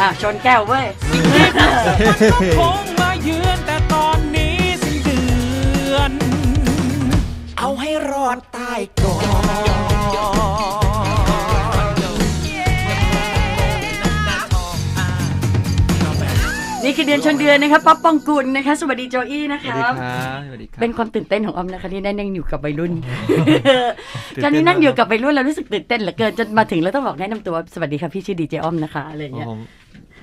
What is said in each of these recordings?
อะชนแก้วเว้ยคงมาเยื คือเดือนชนเดือนนะครับป๊อปปองกุลนะคะ สวัสดีโจอี้นะสควัสดีรับครับสวัสดีครับ เป็นความตื่นเต้นของออมนะคะที่ได้นั่งอยู่กับวัยรุ่นตื่นเต้น การนี้นั่งอยู่มากกับวัยรุ่นแล้วรู้สึกตื่นเต้นเหลือเกินจนมาถึงแล้วต้องบอกแนะนำตัวสวัสดีครับพี่ชื่อดีเจออมนะคะอะไรอย่างเงี้ย ผม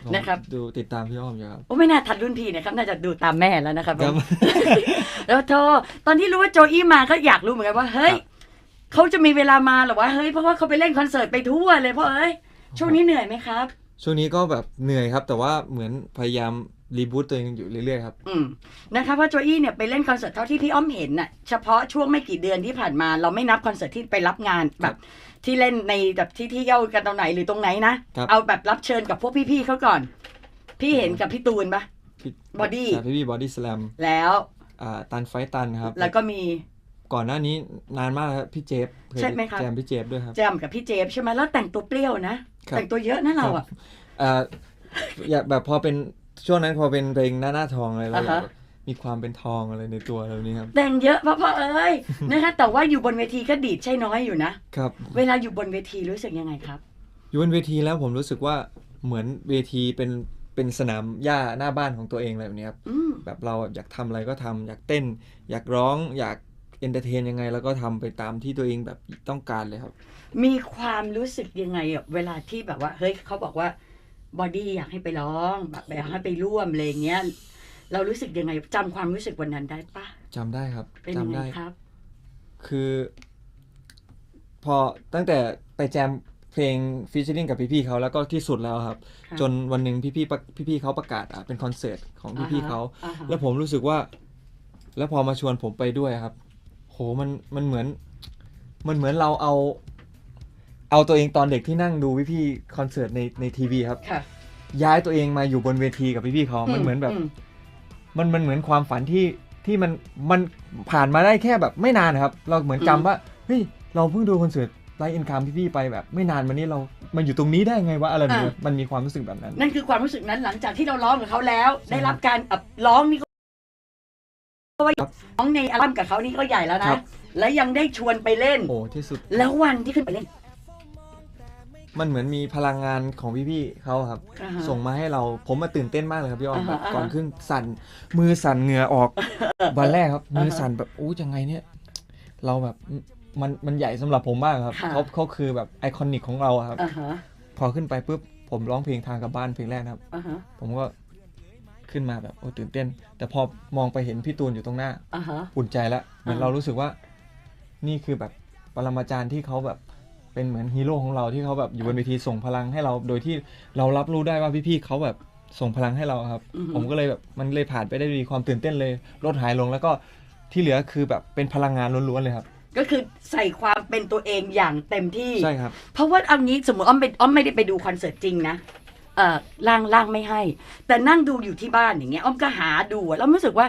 ผมนะครับ ดูติดตามพี่อ้อมอยู่ครับ โอ้ไม่น่าทันรุ่นพี่นะครับน่าจะดูตามแม่แล้วนะครับครับ แล้วโทตอนที่รู้ว่าโจอี้มาก็อยากรู้เหมือนกันว่าเฮ้ยครับเขาจะมีเวลามาเหรอวะเฮ้ยเพราะว่าเขาไปเล่นคอนเสิร์ตไปทั่วเลยเพราะเอ้ยช่วงนี้เหนื่อยไหมครับ ช่วงนี้ก็แบบเหนื่อยครับ แต่ว่าเหมือนพยายามรีบูตตัวเองอยู่เรื่อยๆครับ อืมนะคะเพราะโจอี้เนี่ยไปเล่นคอนเสิร์ตเท่าที่พี่อ้อมเห็นน่ะเฉพาะช่วงไม่กี่เดือนที่ผ่านมา เราไม่นับคอนเสิร์ตที่ไปรับงานแบบ ที่เล่นในแบบที่ที่เที่ยวกันตรงไหนหรือตรงไหนนะครับ เอาแบบรับเชิญกับพวกพี่ๆเขาก่อน พี่เห็นกับพี่ตูนปะพี่ Body ใช่พี่พี่บอดี้สแลมแล้วอ่าตันไฟตันครับแล้วก็มี ก่อนหน้านี้นานมากแล้วครับพี่เจฟเคยใช่ไหมครับ แจมพี่เจฟด้วยครับ แจมกับพี่เจฟใช่ไหมแล้วแต่งตัวเปรี้ยวนะ ครับ แต่งตัวเยอะนะเราอะ อ่าอยากแบบพอเป็นช่วงนั้นพอเป็นเพลงหน้าหน้าทองอะไรเราอ่าฮะแบบมีความเป็นทองอะไรในตัวอะไรแบบนี้ครับ แต่งเยอะเพราะเพราะเอ้ยนะคะแต่ว่าอยู่บนเวทีก็ดีดใช่น้อยอยู่นะครับ เวลาอยู่บนเวทีรู้สึกยังไงครับ อยู่บนเวทีแล้วผมรู้สึกว่าเหมือนเวทีเป็นเป็นสนามหญ้าหน้าบ้านของตัวเองอะไรแบบนี้ครับอืมแบบเราอยากทำอะไรก็ทำอยากเต้น อยากร้องอยากเอนเตอร์เทนยังไง แล้วก็ทำไปตามที่ตัวเองแบบต้องการเลยครับ มีความรู้สึกยังไงอะเวลาที่แบบว่าเฮ้ยเขาบอกว่า บอดี้อยากให้ไปร้องแบบอยากให้ไปร่วมอะไรอย่างเงี้ย เรารู้สึกยังไงจำความรู้สึกวันนั้นได้ปะจำได้ครับเป็นจำยังไงได้ครับ คือ พอตั้งแต่ไปแจมเพลงฟิชเชอริงกับพี่ๆเขาแล้วก็ที่สุดแล้วครับค่ะจนวันหนึ่งพี่ๆปะพี่ๆเขาประกาศอะเป็นคอนเสิร์ตของพี่ๆเขาอ่าฮะแล้วผมรู้สึกว่า แล้วพอมาชวนผมไปด้วยครับ โหมันมันเหมือน มันเหมือนเราเอา เอาตัวเองตอนเด็กที่นั่งดูพี่ๆคอนเสิร์ตในในทีวีครับ ค่ะ ย้ายตัวเองมาอยู่บนเวทีกับพี่ๆเขามันเหมือนแบบ มันมันเหมือนความฝันที่ที่มันมันผ่านมาได้แค่แบบไม่นานครับ เราเหมือนจำว่าเฮ้ยเราเพิ่งดูคอนเสิร์ตไลฟ์อินคามพี่ๆไปแบบ ไม่นานมานี้เรามาอยู่ตรงนี้ได้ไงวะอะไรแบบนี้มันมีความรู้สึกแบบนั้น นั่นคือความรู้สึกนั้นหลังจากที่เราร้องกับเขาแล้ว ได้รับการอับร้องนี่ก็ว่าครับร้องในอัลบั้มกับเขานี่ก็ใหญ่แล้วคนะ รับ แล้วยังได้ชวนไปเล่น โอ้ที่สุด แล้ววันที่ขึ้นไปเล่น มันเหมือนมีพลังงานของพี่ๆเขาครับ อ่าฮะ ส่งมาให้เราผมมาตื่นเต้นมากเลยครับพี่อ้อมอ่าฮะแบบอ่าฮะก่อนขึ้นสั่นมือสั่นเหงื่อออกวันแรกครับ มือสั่นแบบอู้ยังไงเนี่ย เราแบบมันมันใหญ่สำหรับผมมากครับค่ะ เขาเขาคือแบบไอคอนิกของเราอะครับ อ่าฮะพอขึ้นไปปุ๊บผมร้องเพลงทางกลับบ้านเพลงแรกนะครับ อ่าฮะผมก็ขึ้นมาแบบโอ้ตื่นเต้น แต่พอมองไปเห็นพี่ตูนอยู่ตรงหน้า อ่าฮะ อุ่นใจแล้วเหมือนอ่า เรารู้สึกว่า นี่คือแบบปรมาจารย์ที่เขาแบบ เป็นเหมือนฮีโร่ของเราที่เขาแบบอยู่บนเวทีส่งพลังให้เราโดยที่เรารับรู้ได้ว่าพี่ๆเขาแบบส่งพลังให้เราครับอือฮึผมก็เลยแบบมันเลยผ่านไปได้ดีความตื่นเต้นเลยลดหายลงแล้วก็ที่เหลือคือแบบเป็นพลังงานล้วนๆเลยครับ ก็คือใส่ความเป็นตัวเองอย่างเต็มที่ใช่ครับ เพราะว่าเอางี้สมมติอ้อมเป็นอ้อมไม่ได้ไปดูคอนเสิร์ตจริงนะเออล่างล่างไม่ให้ แต่นั่งดูอยู่ที่บ้านอย่างเงี้ยอ้อมก็หาดูอะแล้วรู้สึกว่า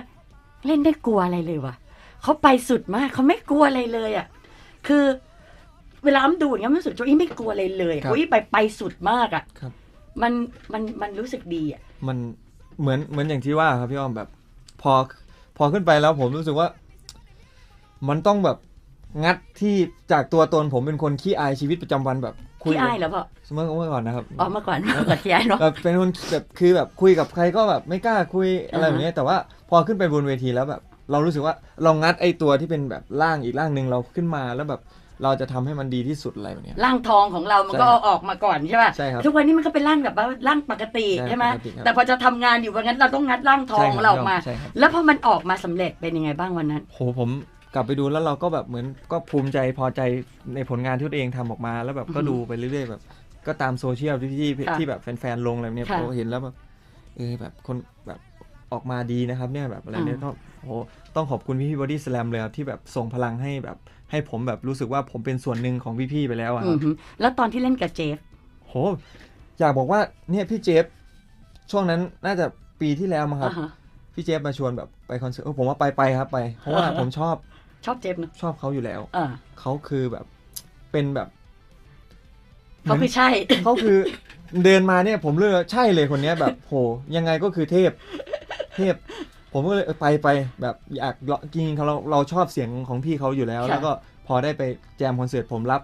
เล่นได้กลัวอะไรเลยวะเขาไปสุดมากเขาไม่กลัวอะไรเลยอะคือ เวลาอ้อมดูอย่างเงี้ยมันรู้สึกโจอี้ไม่กลัวอะไรเลยครับโจอี้ไปไปสุดมากอะครับมันมันมันรู้สึกดีอะมันเหมือนเหมือนอย่างที่ว่าครับพี่อ้อมแบบ พอพอขึ้นไปแล้วผมรู้สึกว่า มันต้องแบบงัดที่จากตัวตนผมเป็นคนขี้อายชีวิตประจำวันแบบคุขี้อายเหรอพ่อเมื่อเมื่อก่อนนะครับอ๋อเมื่อก่อนเมื่อก่อนขี้อายเนาะแบบเป็นคนแบบคือแบบคุยกับใครก็แบบไม่กล้าคุยอะไรแบบนี้แต่ว่าพอขึ้นไปบนเวทีแล้วแบบ เรารู้สึกว่าเรางัดไอตัวที่เป็นแบบร่างอีกร่างหนึ่งเราขึ้นมาแล้วแบบ เราจะทำให้มันดีที่สุดอะไรแบบเนี้ย ร่างทองของเรามันก็ใช่ครับเอาออกมาก่อนใช่ป่ะใช่ครับทุกวันนี้มันก็เป็นร่างแบบว่าร่างปกติใช่ใช่ไหมปกติครับ แต่พอจะทำงานอยู่ว่างั้นเราต้องงัดร่างทองใช่ขคองบเราออกมา ใช่ครับ แล้วพอมันออกมาสำเร็จเป็นยังไงบ้างวันนั้น โหผมกลับไปดูแล้วเราก็แบบเหมือนก็ภูมิใจพอใจในผลงานที่ตัวเองทำออกมา แล้วแบบก็อือฮึดูไปเรื่อยๆแบบ ก็ตามโซเชียลที่ที่ค่ะที่แบบแฟนๆลงอะไรเนี่ยค่ะผมเห็นแล้วแบบเออแบบคนแบบออกมาดีนะครับเนี่ยแบบอะไรเนี่ยอืม ก็โหต้องขอบคุณพี่พี่บอดี้สแลมเลยครับที่แบบส่งพลังให้แบบ ให้ผมแบบรู้สึกว่าผมเป็นส่วนหนึ่งของพี่ๆไปแล้วอะคอืรับอหือแล้วตอนที่เล่นกับเจฟโหอยากบอกว่าเนี่ยพี่เจฟช่วงนั้นน่าจะปีที่แล้วมั้งครับอ่าฮะพี่เจฟมาชวนแบบไปคอนเสิร์ตเออผมว่าไปไปครับไป เพราะว่าอ่าฮะผมชอบชอบเจฟเนอะชอบเขาอยู่แล้วอ่าเขาคือแบบเป็นแบบเขาคือใช่เขาคือเดินมาเนี่ยผมเลือกใช่เลยคนเนี้ยแบบโหยังไงก็คือเทพ เทพ ผมก็เลยเออไปไปแบบอยากจริงๆเราเราชอบเสียงของพี่เขาอยู่แล้ว ค่ะ แล้วก็พอได้ไปแจมคอนเสิร์ตผมรับ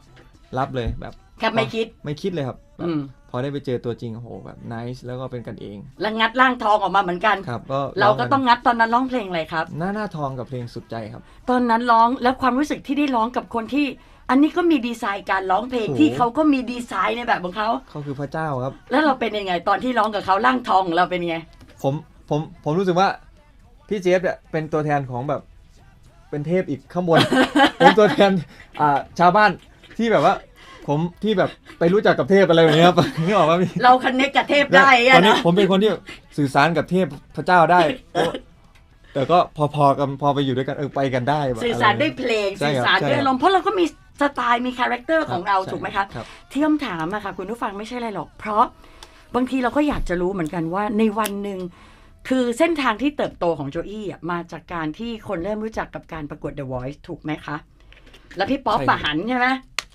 รับเลยแบบแค่ไม่คิด ไม่คิดเลยครับแบบอืมพอได้ไปเจอตัวจริงโอ้โหแบบน c e แล้วก็เป็นกันเองแล้วงัดร่างทองออกมาเหมือนกัน ครับ ก็เราก็ต้องงัดตอนนั้นร้องเพลงอะไรครับ หน้าหน้าทองกับเพลงสุดใจครับ ตอนนั้นร้องแล้วความรู้สึกที่ได้ร้องกับคนที่ อันนี้ก็มีดีไซน์การร้องเพลงโอ้โห ที่เขาก็มีดีไซน์ในแบบของเขา เขาคือพระเจ้าครับ แล้วเราเป็นยังไงตอนที่ร้องกับเขาร่างทองของเราเป็นยังไง ผมผมผมรู้สึกว่า พี่เจฟเนี่ยเป็นตัวแทนของแบบ เป็นเทพอีกข้างบน เป็นตัวแทนอ่าชาวบ้านที่แบบว่า ผมที่แบบไปรู้จักกับเทพอะไรแบบนี้ครับนึกออกว่าพี่เราคันเนคกับเทพได้ตอะอนนี้นะผมเป็นคนที่สื่อสารกับเทพพระเจ้าได้ แต่ก็พอๆกันพอไปอยู่ด้วยกันเออไปกันได้แบบสื่อสารด้วยเพลงใช่สื่อครับสารใช่ด้วยครับอารมณ์เพราะเราก็มีสไตล์มีคาแรคเตอร์ของเราใช่ถูกไหมคะครับ ที่คำถามอะค่ะคุณผู้ฟังไม่ใช่อะไรหรอก เพราะบางทีเราก็อยากจะรู้เหมือนกันว่าในวันหนึ่ง คือเส้นทางที่เติบโตของโจอี้อะมาจากการที่คนเริ่มรู้จักกับการประกวด The Voice ถูกไหมคะ แล้วพี่ป๊อปใช่ครับ ปะหันใช่ไหม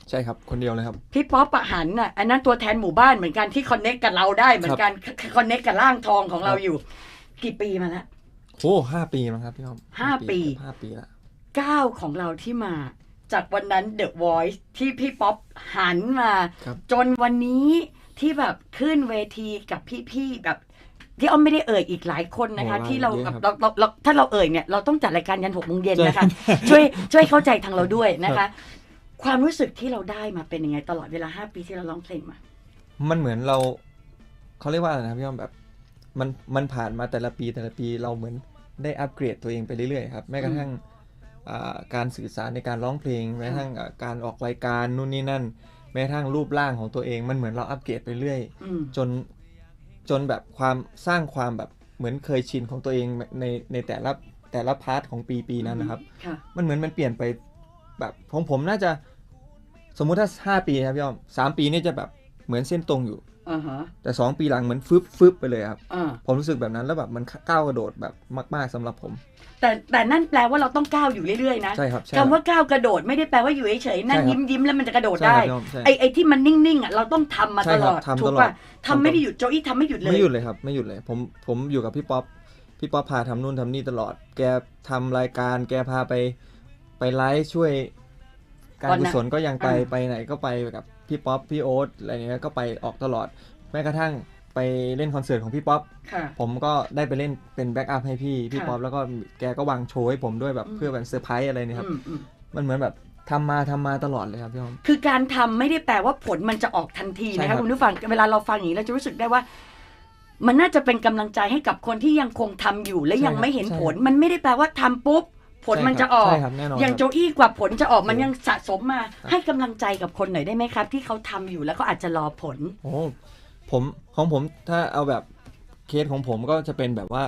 ใช่ครับคนเดียวเลยครับ พี่ป๊อปปะหันน่ะอันนั้นตัวแทนหมู่บ้านเหมือนกันที่คอนเน็กกับเราได้เหมือนกันคอนเน็กกับร่างทองของเราครับ อยู่ กี่ปีมาแล้ว โอ้ห้าปีมั้งครับพี่อ้อมห้าปีห้าปีละก้าวของเราที่มา จากวันนั้น The Voice ที่พี่ป๊อปหันมา ครับ จนวันนี้ที่แบบขึ้นเวทีกับพี่ๆแบบ ที่อ้อมไม่ได้เอ่ยอีกหลายคนนะคะโอ้ที่เราเยอะกับครับเราเราเราถ้าเราเอ่ยเนี่ยเราต้องจัดรายการยันหกโมงเย็นใช่นะคะ ช่วยช่วยเข้าใจทางเราด้วยนะคะ ความรู้สึกที่เราได้มาเป็นยังไง ตลอดเวลาห้าปีที่เราร้องเพลงมา มันเหมือนเราเขาเรียกว่าอะไรนะครับพี่อ้อมแบบ มันมันผ่านมาแต่ละปีแต่ละปีเราเหมือนได้อัปเกรดตัวเองไปเรื่อยๆครับแม้กระทั่งอ่าการสื่อสารในการร้องเพลงแม้กระทั่งอ่าการออกรายการนู่นนี่นั่น แม้กระทั่งรูปร่างของตัวเองมันเหมือนเราอัปเกรดไปเรื่อยอืมจน จนแบบความสร้างความแบบเหมือนเคยชินของตัวเองในในแต่ละแต่ละพาร์ทของปีปีนั้นนะครับ มันเหมือนมันเปลี่ยนไปแบบของผมน่าจะสมมุติถ้าห้าปีนะครับพี่อ้อมสามปีนี่จะแบบเหมือนเส้นตรงอยู่ แต่สองปีหลังเหมือนฟึบฟึบไปเลยครับอ่าผมรู้สึกแบบนั้นแล้วแบบมันก้าวกระโดดแบบมากๆสำหรับผม แต่แต่นั่นแปลว่าเราต้องก้าวอยู่เรื่อยๆนะใช่ครับใช่คำว่าก้าวกระโดดไม่ได้แปลว่าอยู่เฉยๆนั่งใช่ครับยิ้มยิ้มๆแล้วมันจะกระโดดใช่ได้ครับพี่อ้อมใช่ไอ้ไอ้ที่มันนิ่งๆอะเราต้องทำมาใช่ตคลรับอดทำถูกตลอดป่ะทำทำไม่ได้หยุดโจอี้ทำไม่หยุดเลยไม่หยุดเลยครับไม่หยุดเลยผมผมอยู่กับพี่ป๊อปพี่ป๊อปพาทำนู่นทำนี่ตลอด แกทำรายการ แกพาไปไปไลฟ์ช่วยการกุศลก็ยังไปไปไหนก็ไปกับ พี่ป๊อปพี่โอ๊ตอะไรเงี้ยก็ไปออกตลอดแม้กระทั่งไปเล่นคอนเสิร์ตของพี่ป๊อปค่ะ ผมก็ได้ไปเล่นเป็นแบ็กอัพให้พี่พี่ค่ะ ป๊อปแล้วก็แกก็วางโชว์ให้ผมด้วยแบบอืมเพื่อแบบเซอร์ไพรส์อะไรเนี่ยครับ อืมอืมมันเหมือนแบบทำมาทำมาตลอดเลยครับพี่อ้อม คือการทำไม่ได้แปลว่าผลมันจะออกทันทีใช่นะครัคะบ คุณผู้ฟังเวลาเราฟังอย่างนี้เราจะรู้สึกได้ว่า มันน่าจะเป็นกำลังใจให้กับคนที่ยังคงทำอยู่และใช่ยังไม่ครับเห็นใช่ผล มันไม่ได้แปลว่าทำปุ๊บ ผลใช่มันจะครับออก ใช่ครับแน่นอนอย่างครับโจอี้กว่าผลจะออกมันโอ้ยังสะสมมาครับให้กำลังใจกับคนหน่อยได้ไหมครับ ที่เขาทำอยู่แล้วก็อาจจะรอผลโอ้ผมของผมถ้าเอาแบบเคสของผมก็จะเป็นแบบว่า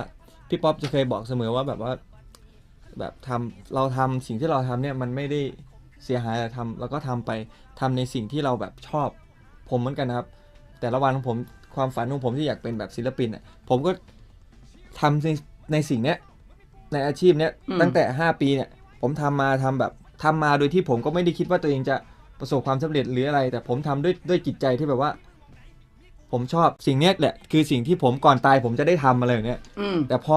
พี่ป๊อปจะเคยบอกเสมอว่าแบบว่า แบบทำเราทำสิ่งที่เราทำเนี่ยมันไม่ได้เสียหายแต่ทำเราก็ทำไปทำในสิ่งที่เราแบบชอบ ผมเหมือนกันนะครับ แต่ละวันของผมความฝันของผมที่อยากเป็นแบบศิลปินอะผมก็ทำในในสิ่งเนี้ย ในอาชีพเนี้ยอืมตั้งแต่ 5 ปีเนี่ยผมทำมาทำแบบทำมาโดยที่ผมก็ไม่ได้คิดว่าตัวเองจะประสบความสำเร็จหรืออะไร แต่ผมทำด้วยด้วยจิตใจที่แบบว่า ผมชอบสิ่งเนี้ยแหละ คือสิ่งที่ผมก่อนตายผมจะได้ทำอะไรอย่างเนี้ยอืมแต่พอ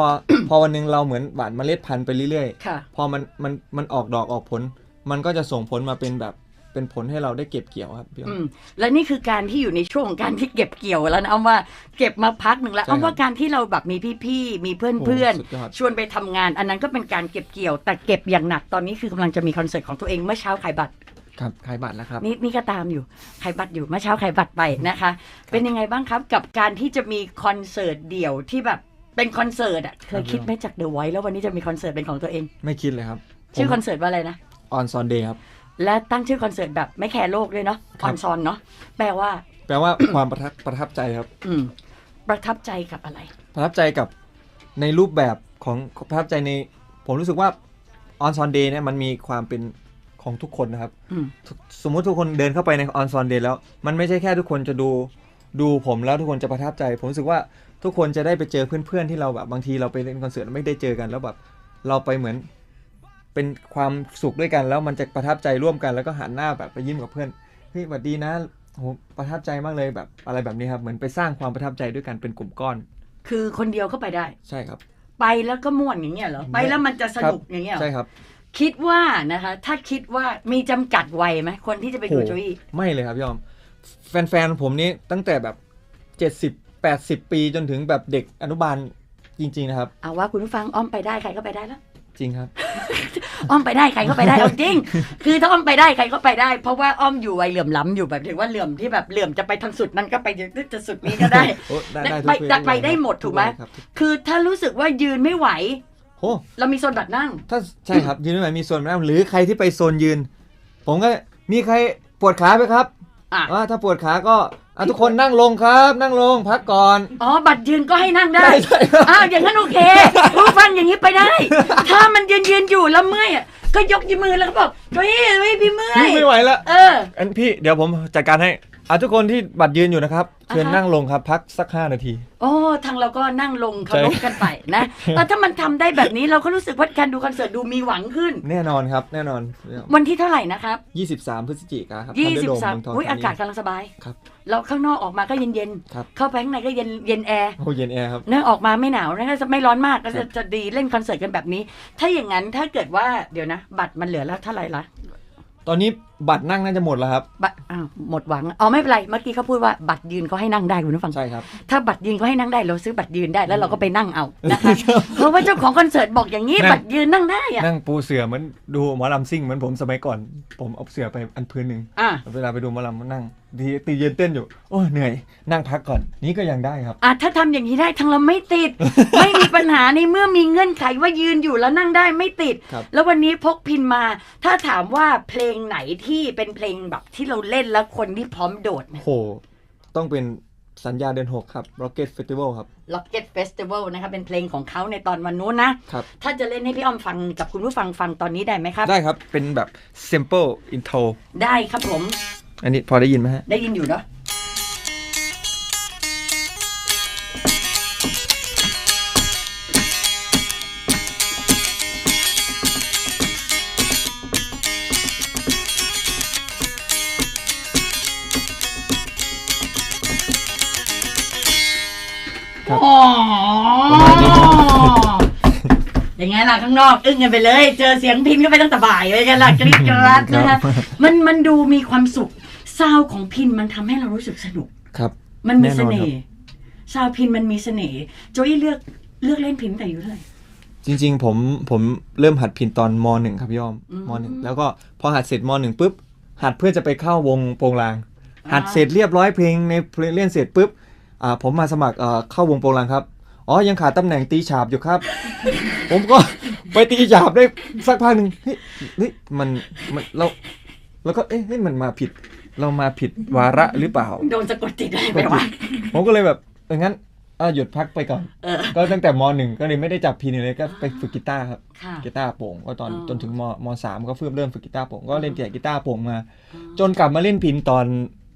พอวันหนึงเราเหมือนหว่านเมล็ดพันธุ์ไปเรื่อยค่ะๆพอมันมันมันออกดอกออกผล มันก็จะส่งผลมาเป็นแบบ เป็นผลให้เราได้เก็บเกี่ยวครับพี่อ้ออืมมและนี่คือการที่อยู่ในช่วงของการที่เก็บเกี่ยวแล้วนะอ้อมว่าเก็บมาพักหนึ่งแล้วใช่อ้อมว่าครับการที่เราแบบมีพี่ๆมีเพื่อนโอ้สุดยอดๆชวนไปทำงาน อันนั้นก็เป็นการเก็บเกี่ยว แต่เก็บอย่างหนักตอนนี้คือกำลังจะมีคอนเสิร์ตของตัวเองเมื่อเช้าขายบัตรครับขายบัตรแล้วครับนี่นี่ก็ตามอยู่ขายบัตรอยู่เมื่อเช้าขายบัตรไปนะคะ เป็นยังไงบ้างครับกับการที่จะมีคอนเสิร์ตเดี่ยวที่แบบเป็นคอนเสิร์ตอะเคยคิดไหมจากเดอะไวท์แล้ววันนี้จะมีคอนเสิร์ตเป็นของตัวเอง ไม่คิดเลยครับ ชื่อคอนเสิร์ตว่าอะไรนะออนซอนเดย์ครับ และตั้งชื่อคอนเสิร์ตแบบไม่แคร์โลกด้วยเนาะคอรัอบนซอนเนาะแปลว่า แปลว่าความประทับประทับใจครับ อืมประทับใจกับอะไร ประทับใจกับในรูปแบบของประทับใจใน ผมรู้สึกว่าออนซอนเดย์เนี่ยมันมีความเป็นของทุกคนนะครับอืมทุกสมมุติทุกคนเดินเข้าไปในออนซอนเดย์แล้ว มันไม่ใช่แค่ทุกคนจะดูดูผมแล้วทุกคนจะประทับใจ ผมรู้สึกว่าทุกคนจะได้ไปเจอเพื่อนๆที่เราแบบบางทีเราไปเล่นคอนเสิร์ตไม่ได้เจอกันแล้วแบบเราไปเหมือน เป็นความสุขด้วยกันแล้วมันจะประทับใจร่วมกันแล้วก็หันหน้าแบบไปยิ้มกับเพื่อนเฮ้ยสวัสดีนะโอ้โหประทับใจมากเลยแบบอะไรแบบนี้ครับเหมือนไปสร้างความประทับใจด้วยกันเป็นกลุ่มก้อน คือคนเดียวเข้าไปได้ ใช่ครับ ไปแล้วก็ม่วนอย่างเงี้ยเหรอไปแล้วมันจะสนุกอย่างเงี้ยเหรอใช่ครับ คิดว่านะคะ ถ้าคิดว่ามีจำกัดวัยไหมคนที่จะไปดูโอ้โจอี้ไม่เลยครับพี่ออม แฟนๆผมนี่ตั้งแต่แบบ70 80ปีจนถึงแบบเด็กอนุบาลจริง ๆ นะครับ เอาว่าคุณผู้ฟังอ้อมไปได้ใครก็ไปได้แล้ว จริงครับ อ้อมไปได้ใครก็ไปได้เอาจริง คือถ้าอ้อมไปได้ใครก็ไปได้ เพราะว่าอ้อมอยู่วัยเหลื่อมล้ำอยู่แบบถึงว่าเหลื่อมที่แบบเหลื่อมจะไปทางสุดนั้นก็ไปจะสุดนี้ก็ได้โอ้ได้ได้ไปทุกไปทุกไปวัยได้ครับหมดถูกไหมวัยครับคือถ้ารู้สึกว่ายืนไม่ไหวโอ้เรามีโซนบัตรนั่ง ถ้าใช่ครับยืนไม่ไหวมีโซนนั่ง หรือใครที่ไปโซนยืน ผมก็มีใครปวดขาไหมครับ อะอ่าถ้าปวดขาก็อะทุกคนนั่งลงครับ นั่งลงพักก่อน อ๋อ บัตรยืนก็ให้นั่งได้ ใช่ใช่ครับอ้าว อย่างนั้นโอเครู้ฟังอย่างนี้ไปได้ ถ้ามันยืนยืนอยู่แล้วเมื่อยอะก็ยกมือแล้วก็บอกเฮ้ยเฮ้ยพี่เมื่อยพี่ไม่ไหวแล้วเออ อันพี่เดี๋ยวผมจัดการให้ อะทุกคนที่บัตรยืนอยู่นะครับ เชิญอ่าฮะ นั่งลงครับพักสักห้านาที โอ้ทางเราก็นั่งลงเคารพกันไปนะแล้วถ้ามันทำได้แบบนี้เราก็รู้สึกว่าการดูคอนเสิร์ตดูมีหวังขึ้น แน่นอนครับ แน่นอน วันที่เท่าไหร่นะครับ 23 พฤศจิกายนครับยี่ Thunderdome สิบสามเมืองทองอุ้ยธอากาศกำลังสบาย ครับ เราข้างนอกออกมาก็เย็นเย็นๆครับ เข้าไปข้างในก็เย็นเย็นแอร์โอ้เย็นแอร์ครับ เนื่อออกมาไม่หนาวนะจะไม่ร้อนมากก็ครัจะบจะดีเล่นคอนเสิร์ตกันแบบนี้ ถ้าอย่างนั้นถ้าเกิดว่าเดี๋ยวนะ บัตรมันเหลือแล้วเท่าไหร่ละตอนนี้ บัตรนั่งน่าจะหมดแล้วครับ บัตรอ้าวหมดหวังอ๋อไม่เป็นไรเมื่อกี้เขาพูดว่าบัตรยืนก็ให้นั่งได้คุณผู้ฟังใช่ครับถ้าบัตรยืนก็ให้นั่งได้เราซื้อบัตรยืนได้แล้วเราก็ไปนั่งเอานะคะเพราะว่าเจ้าของคอนเสิร์ตบอกอย่างนี้นั่ง บัตรยืนนั่งได้อะนั่งปูเสือเหมือนดูหมอลำซิ่งเหมือนผมสมัยก่อน ผมเอาเสือไปอันพื้นหนึ่งอะเวลาไปดูหมอลำก็นั่งทีตีเย็นเต้นอยู่ โอ้เหนื่อยนั่งพักก่อน นี่ก็ยังได้ครับ อะถ้าทำอย่างนี้ได้ทางเราไม่ติด ไม่มีปัญหาในเมื่อมีเงื่อนไขว่ายืนอยู่แล้วนั่งได้ไม่ติด ครับ แล้ววันนี้พกพินมา ถ้าถามว่าเพลงไหนที่เป็นเพลงแบบที่เราเล่นแล้วคนที่พร้อมโดดนะโห ต้องเป็นสัญญาเดือนหกครับ Rocket Festival ครับ Rocket Festival นะคะเป็นเพลงของเขาในตอนวันนู้นนะ ครับ ถ้าจะเล่นให้พี่อ้อมฟังกับคุณผู้ฟังฟังตอนนี้ได้ไหมครับ ได้ครับ เป็นแบบ simple intro ได้ครับผม อันนี้พอได้ยินไหมฮะ ได้ยินอยู่เนาะ ล่ะข้างนอก อึ้งกันไปเลย เจอเสียงพินก็ไปตั้งแต่บ่ายเลยกันล่ะกรี๊ดกราดนะคะมันมันดูมีความสุขซาวของพินมันทำให้เรารู้สึกสนุกครับ มันมีแน่นอนเสน่ห์ซาวพินมันมีเสน่ห์โจยเลือกเลือกเล่นพินแต่อายู่เท่าไหร่จริง ๆ ผมผมเริ่มหัดพินตอนมหนึ่งครับพี่อ้อมอืมมหนึ่งแล้วก็พอหัดเสร็จมหนึ่งปุ๊บหัดเพื่อจะไปเข้าวงโปงลางอ่าหัดเสร็จเรียบร้อยเพลงในเพลงเล่นเสร็จปุ๊บอ่าผมมาสมัครเอ่อเข้าวงโปงลางครับ อ๋อ ยังขาดตำแหน่งตีฉาบอยู่ครับ ผมก็ไปตีฉาบได้สักพักหนึ่งเฮ้ยเฮ้ยมันมันเราแล้วก็เอ๊ะเฮ้ยมันมาผิด เรามาผิดวาระหรือเปล่า โดนสะกดจิตได้ไหมวะผมก็เลยแบบเอองั้นอะหยุดพักไปก่อน เออ ก็ตั้งแต่มหนึ่งก็เลยไม่ได้จับพินเลยก็ไปฝึกกีตาร์ครับ ค่ะ กีตาร์โปร่งก็ตอนอ๋อจนถึงมมสามก็เพิ่มเริ่มฝึกกีตาร์โปร่งก็เล่นแต่กีตาร์โปร่งมา จนกลับมาเล่นพินตอน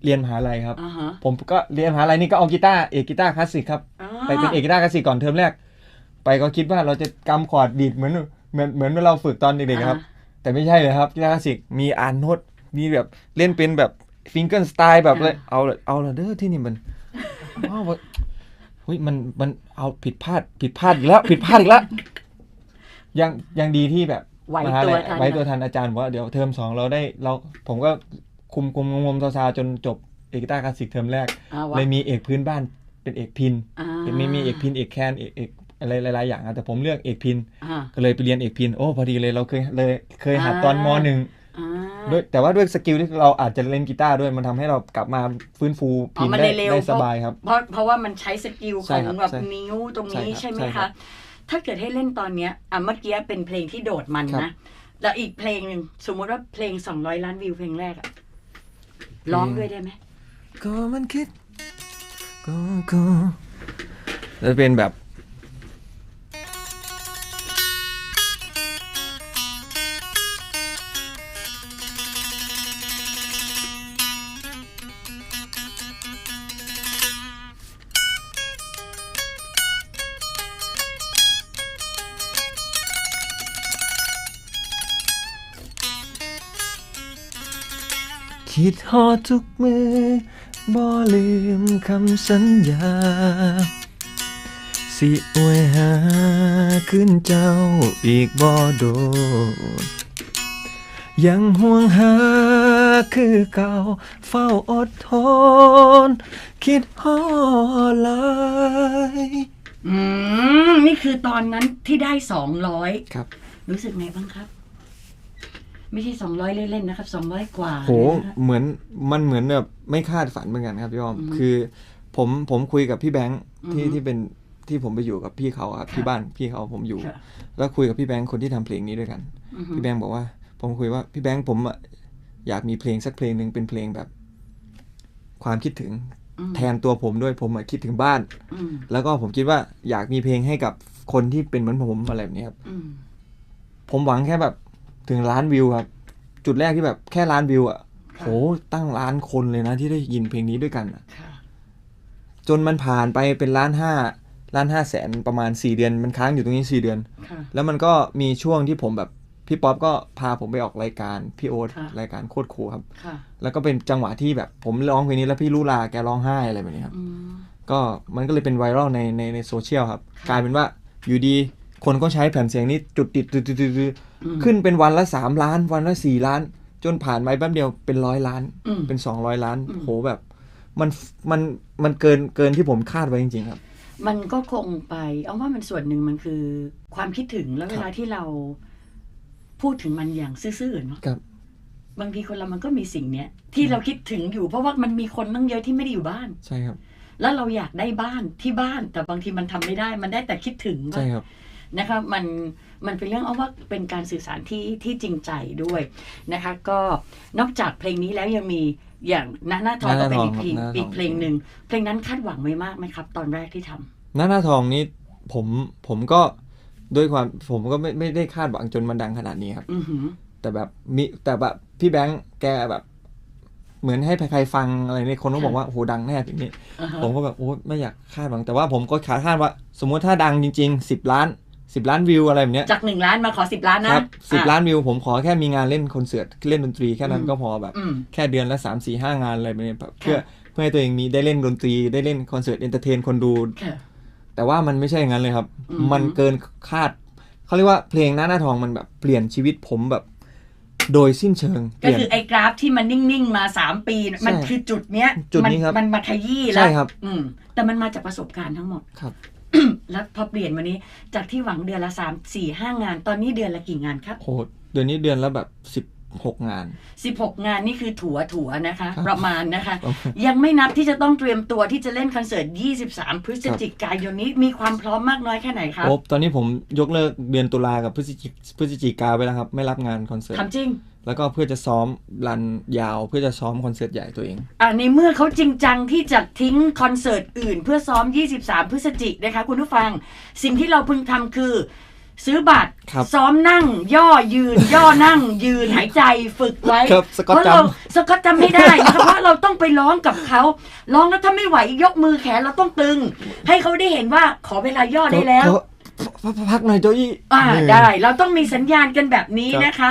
เรียนมหาลัยครับอ่าฮะผมก็เรียนมหาลัยนี่ก็เอากีตาร์เอกกีตาร์คลาสสิกครับอ่าไปเป็นเอกกีตาร์คลาสสิกก่อนเทอมแรก ไปก็คิดว่าเราจะกำคอร์ดดีดเหมือนเหมือนเหมือนเราฝึกตอนเด็กๆครับ แต่ไม่ใช่เลยครับกีตาร์คลาสสิกมีอ่านโน้ตมีแบบเล่นเป็นแบบฟิงเกิลสไตล์แบบเลยเอาเลยเอาละเด้อที่นี่มันว้าวเฮ้ยมันมันเอาผิดพลาดผิดพลาดอีกแล้ว ผิดพลาดอีกแล้วยังยังดีที่แบบไหวมหาตัลัวยทันไว้ตัวทันอาจารย์บอกว่าเดี๋ยวเทอมสองเราได้เราผมก็ คุมคุมงมๆซาๆจนจบเอกกีตาร์คลาสสิกเทอมแรกอ่าวะเลยมีเอกพื้นบ้านเป็นเอกพินอ่ามีมีเอกพินเอกแคนเอกเอกอะไรหลายๆอย่างอะแต่ผมเลือกเอกพินอ่าก็เลยไปเรียนเอกพินโอ้พอดีเลยเราเคยเลยเคยหัดอ่าตอนมหนึ่งอ่าด้วยแต่ว่าด้วยสกิลที่เราอาจจะเล่นกีตาร์ด้วยมันทำให้เรากลับมาฟื้นฟูอ๋พิอนมันได้ได้เร็วได้สบายครับ เพราะเพราะว่ามันใช้สกิลขใช่องครับแบบใช่นิ้วตรงนี้ใช่ใช่ไหมครับใช่ครัคะบถ้าเกิดให้เล่นตอนเนี้ยอะเมื่อกี้เป็นเพลงที่โดดมันครับนะแล้วอีกเพลงหนึ่งสมมติว่าเพลง 200 ล้านวิวเพลงแรกอะ ร้องด้วยได้ไหมก็มันคิดก็ก็จะเป็นแบบ คคิดฮอดทุกมือบ่ลืมคำสัญญา สิอวยหาขึ้นเจ้าอีกบ่โดนยังห่วงหาคือเก่าเฝ้าอดทน คิดฮอดหลายอืม นี่คือตอนนั้นที่ได้สองร้อยครับ รู้สึกไงบ้างครับ ไม่ใช่สองร้อยเล่นๆนะครับสองร้อยกว่าโหเลยนะคะเหมือนมันเหมือนแบบไม่คาดฝันเหมือนกันครับพี่อ้อมอืมคือผมผมคุยกับพี่แบงค์ที่อือฮึที่เป็นที่ผมไปอยู่กับพี่เขาอะครับค่ะที่บ้านพี่เขาผมอยู่ค่ะแล้วคุยกับพี่แบงค์คนที่ทำเพลงนี้ด้วยกันอือฮึพี่แบงค์บอกว่า ผมคุยว่าพี่แบงค์ผมอะอยากมีเพลงสักเพลงหนึ่งเป็นเพลงแบบ ความคิดถึงอืมแทนตัวผมด้วยผมอะคิดถึงบ้านอืมแล้วก็ผมคิดว่าอยากมีเพลงให้กับคนที่เป็นเหมือนผมอะไรแบบนี้ครับอืมผมหวังแค่แบบ ถึงล้านวิวครับ จุดแรกที่แบบแค่ล้านวิวอะค่ะโหตั้งล้านคนเลยนะที่ได้ยินเพลงนี้ด้วยกันอะค่ะจนมันผ่านไปเป็นล้านห้าล้านห้าแสนประมาณ4เดือน มันค้างอยู่ตรงนี้4เดือนค่ะแล้วมันก็มีช่วงที่ผมแบบพี่ป๊อปก็พาผมไปออกรายการพี่โอ๊ตค่ะรายการโคตรครูครับค่ะแล้วก็เป็นจังหวะที่แบบผมร้องเพลงนี้แล้วพี่ลุลาแกร้องไห้อะไรแบบนี้ครับอืมก็มันก็เลยเป็นไวรัลในในในโซเชียลครับค่ะกลายเป็นว่าอยู่ดี คนก็ใช้แผ่นเสียงนี้จุดติดติดติดติดติดอืมขึ้นเป็นวันละ3ล้าน วันละ4ล้าน จนผ่านไปแป๊บเดียวเป็นร้อยล้านอืมเป็น200ล้านอืมโหแบบ มันมันมันเกินเกินที่ผมคาดไว้จริง ๆ ครับ มันก็คงไปเอาว่ามันส่วนหนึ่งมันคือ ความคิดถึงแล้วครับเวลาที่เราพูดถึงมันอย่างซื่อๆเนาะครับบางทีคนเรามันก็มีสิ่งเนี้ย ที่เราคิดถึงอยู่ เพราะว่ามันมีคนตั้งเยอะที่ไม่ได้อยู่บ้าน ใช่ครับ แล้วเราอยากได้บ้านที่บ้าน แต่บางทีมันทำไม่ได้ มันได้แต่คิดถึงใช่ครับ นะคะมันมันเป็นเรื่องเอาว่าเป็นการสื่อสารที่ที่จริงใจด้วยนะคะ ก็นอกจากเพลงนี้แล้วยังมีอย่างหน้าหน้าทองก็เป็นอีกเพลงหน้าทองครับอีกเพลงหนึ่งเพลงนั้นคาดหวังไว้มากไหมครับ ตอนแรกที่ทำหน้าหน้าทองนี้ผมผมก็ด้วยความผมก็ไม่ไม่ได้คาดหวังจนมันดังขนาดนี้ครับอือหือแต่แบบมีแต่แบบพี่แบงค์แกแบบ เหมือนให้ใครๆฟังอะไรเนี่ยคนก็บอกว่าโอ้โหดังแน่เพลงนี้อ่าฮะผมก็แบบโอ้ไม่อยากคาดหวังแต่ว่าผมก็คาดคาดว่า สมมุติถ้าดังจริงๆ10ล้าน 10ล้านวิวอะไรแบบเนี้ยจากหนึ่งล้านมาขอสิบล้านนะครับสิบอะล้านวิวผมขอแค่มีงานเล่นคอนเสิร์ตเล่นดนตรีแค่นั้นอืมก็พอแบบอืมแค่เดือนละ3 4 5งานอะไรแบบเนี้ยแบบเพื่อค่ะเพื่อให้ตัวเองมีได้เล่นดนตรีได้เล่นคอนเสิร์ตเอนเตอร์เทนคนดูค่ะแต่ว่ามันไม่ใช่อย่างนั้นเลยครับอืมมันเกินคาดเขาเรียกว่าเพลงหน้าหน้าทองมันแบบเปลี่ยนชีวิตผมแบบโดยสิ้นเชิงเปก็ลี่ยนคือไอ้กราฟที่มันนิ่ง ๆ มาสามปี มันคือจุดเนี้ยจุดนี้มัครับมันมาขยี้แล้ใช่วครับอืมแต่มันมาจากประสบการณ์ทั้งหมดครับ แล้วพอเปลี่ยนวันนี้ จากที่หวังเดือนละสามสี่ห้างาน ตอนนี้เดือนละกี่งานครับโหเดือนนี้เดือนละแบบสิบหกงานสิบหกงานนี่คือถัวถัวๆนะคะครับประมาณนะคะประมาณยังไม่นับที่จะต้องเตรียมตัวที่จะเล่นคอนเสิร์ต 23 พฤศจิกายนนี้มีความพร้อมมากน้อยแค่ไหนครับโอ้ตอนนี้ผมยกเลิกเดือนตุลากับพฤศจิพฤศจิกาไปแล้วครับ ไม่รับงานคอนเสิร์ตทำจริง แล้วก็เพื่อจะซ้อมรันยาวเพื่อจะซ้อมคอนเสิร์ตใหญ่ตัวเอง อ่าในเมื่อเขาจริงจังที่จะทิ้งคอนเสิร์ตอื่น เพื่อซ้อม 23 พฤศจิกนะคะคุณผู้ฟัง สิ่งที่เราพึงทำคือ ซื้อบัตร ครับซ้อมนั่ง ย่อยืน ย่อนั่ง ยืนหายใจฝึกไว้ครับสกอตเพราะเราจำ สกอตจำไม่ได้นะคะเพราะเราต้องไปร้องกับเขาร้องแล้วถ้าไม่ไหวยกมือแขนเราต้องตึง ให้เขาได้เห็นว่าขอเวลาย่อได้แล้วขอพักพักหน่อยโจอี้อ่านี่ได้เราต้องมีสัญญาณกันแบบนี้ครับ นะคะ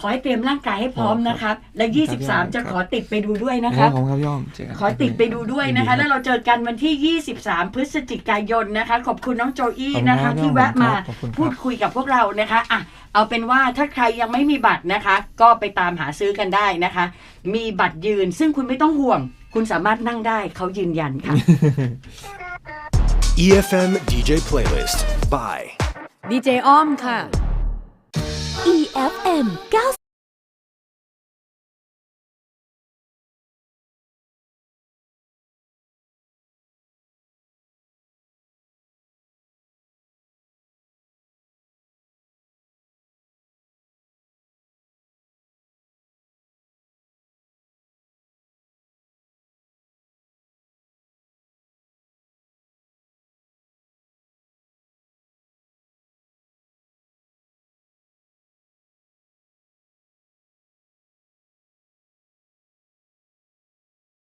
ขอให้เตรียมร่างกายให้พร้อมนะครับ และครับ23 จะครับขอติดไปดูด้วยนะครับของครับย่อมเจกันขอติดไปดูด้วยนะคะยิแล้วดีรับเราเจอกันวันที่ 23 พฤศจิกายนนะคะ ขอบคุณน้องโจอี้ขอบคุณนะคะครับที่แวะมาขอบคุณครับพูดคุยกับพวกเรานะคะอะเอาเป็นว่าถ้าใครยังไม่มีบัตรนะคะ ก็ไปตามหาซื้อกันได้นะคะ มีบัตรยืนซึ่งคุณไม่ต้องห่วง คุณสามารถนั่งได้เขายืนยันค่ะ EFM DJ Playlist by ดีเจอ้อมค่ะ EFM 90